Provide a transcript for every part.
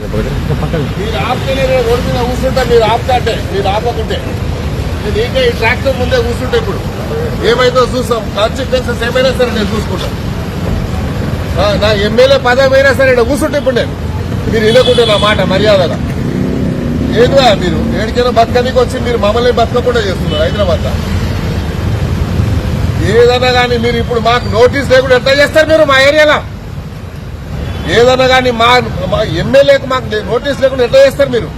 మీరు ఆపితే నేను రోడ్డు మీద కూర్చుంటా మీరు ఆపుతా అంటే మీరు ఆపకుంటే. నేను ఇంకా ఈ ట్రాక్టర్ ముందే కూర్చుంటే ఇప్పుడు. ఏమైందో చూస్తాం. కాన్సిక్వెన్సెస్ ఏమైనా సరే నేను చూసుకుంటా. ఆ, నా ఎమ్మెల్యే పదవి అయినా సరే ఇక్కడ కూర్చుంటే ఇప్పుడు నేను. మీరు వినకుంటే నా మాట మర్యాదగా. ఏదిగా మీరు? ఏడికైనా బతకనికి వచ్చి మీరు మమ్మల్ని బతకకుండా చేస్తున్నారు హైదరాబాద్లో. ఏదన్నా కానీ మీరు ఇప్పుడు మాకు నోటీస్ లేకుండా ఎట్లా చేస్తారు మీరు మా ఏరియాలో? ఏదన్నా కానీ మా ఎమ్మెల్యేకు మాకు నోటీస్ లేకుండా ఎట్లా చేస్తారు మీరు?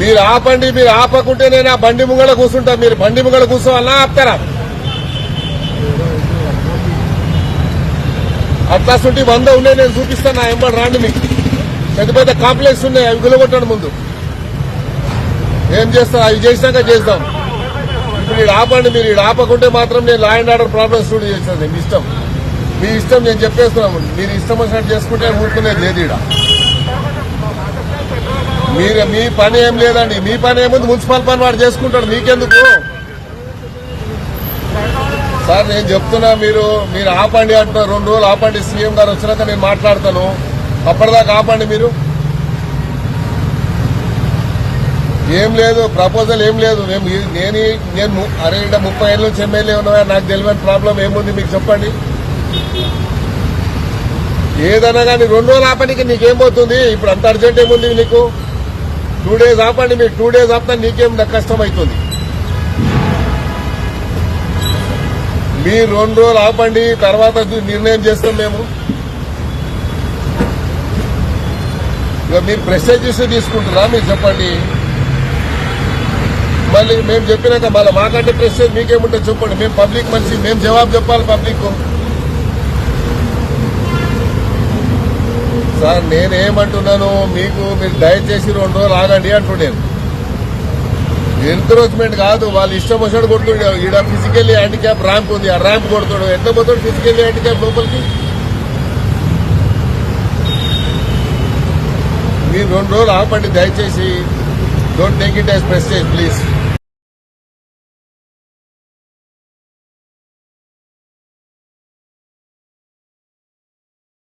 మీరు ఆపండి మీరు ఆపకుంటే నేను ఆ బండి ముంగళ కూర్చుంటా. మీరు బండి ముంగళ కూర్చోవాలన్నా ఆపుతారా? అట్లాంటి వంద ఉన్నాయి నేను చూపిస్తాను నా ఎంబడి రాండి మీకు. పెద్ద పెద్ద కాంప్లెక్స్ ఉన్నాయి అవి గులగొట్టండి ముందు. ఏం చేస్తాను అవి చేసినాక చేద్దాం. ఇప్పుడు ఆపండి మీరు ఆపకుంటే మాత్రం నేను లా అండ్ ఆర్డర్ ప్రాబ్లమ్స్ చూడ చేస్తాను ఇష్టం. మీ ఇష్టం నేను చెప్పేస్తున్నాము మీరు ఇష్టం వచ్చినట్టు చేసుకుంటే ఊరుకునేది లేదు ఇక్కడ మీరు మీ పని ఏం లేదండి. మీ పని ఏముంది? మున్సిపల్ పని వాడు చేసుకుంటాడు. మీకెందుకు? సార్ నేను చెప్తున్నా మీరు మీరు ఆపండి అంటున్నారు రెండు రోజులు ఆపండి. సీఎం గారు వచ్చినాక నేను మాట్లాడతాను. అప్పటిదాకా ఆపండి మీరు. ఏం లేదు ప్రపోజల్ ఏం లేదు. మేము నేను నేను అరే ముప్పై ఏళ్ళ నుంచి ఎమ్మెల్యే ఉన్నా నాకు తెలియని ప్రాబ్లం ఏముంది? మీకు చెప్పండి. ఏదైనా కానీ రెండు రోజులు ఆపడానికి నీకేం పోతుంది? ఇప్పుడు అంత అర్జెంట్ ఏముంది నీకు? టూ డేస్ ఆపండి మీరు టూ డేస్ ఆపితే నీకేం కష్టం అవుతుంది మీరు రెండు రోజులు ఆపండి తర్వాత నిర్ణయం చేస్తాం మేము. ఇక మీరు ప్రెస్టేజ్ ఇష్యూ తీసుకుంటారా మీరు చెప్పండి. మళ్ళీ మేము చెప్పినాక మళ్ళీ మాకంటే ప్రెస్టేజ్ మీకేముంటే చెప్పండి. మేము పబ్లిక్ మనిషి మేము జవాబు చెప్పాలి పబ్లిక్ సార్ నేనేమంటున్నాను మీకు మీరు దయచేసి రెండు రోజులు ఆగండి అంటున్నాను ఎంకరేజ్మెంట్ కాదు వాళ్ళు ఇష్టం వచ్చాడు కొడుతుండే. ఈడ ఫిజికల్లీ హ్యాండిక్యాప్ ర్యాంప్ ఉంది ఆ ర్యాంప్ కొడుతాడు. ఎంత పోతాడు ఫిజికల్లీ హ్యాండిక్యాప్ లోపలికి? మీరు రెండు రోజులు ఆపండి దయచేసి. Don't take it as prestige please